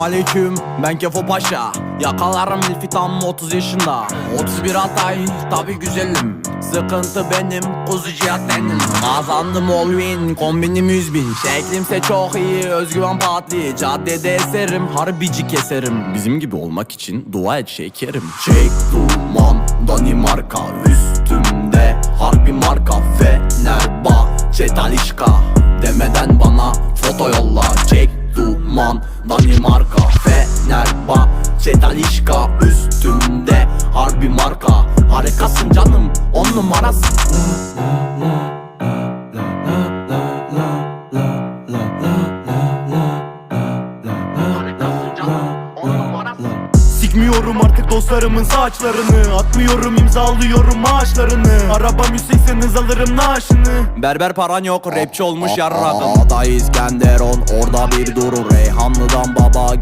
Aleyküm ben Kefo Paşa. Yakalarım ilfi tam 30 yaşında. 31 Altay tabi güzelim. Sıkıntı benim kuzu cihat benim. Kazandım all win kombinim 100 bin. Şeklimse çok iyi özgüven patlı. Caddede eserim harbici keserim. Bizim gibi olmak için dua et şekerim. Çek duman Danimarka. Üstümde harbi marka. Fenerbahçe Talişka. Demeden bana foto yolla. Çek duman Danimarka Fenerbahçe Talişka Üstümde harbi marka. Harikasın canım on numarasın Sikmiyorum artık dostlarımın saçlarını. Atmıyorum imzalıyorum maaşlarını Arabam 180 hız alırım naaşını. Berber paran yok rapçi olmuş yarrakın Ada İskenderon orada bir durur. Reyhanlı'dan baba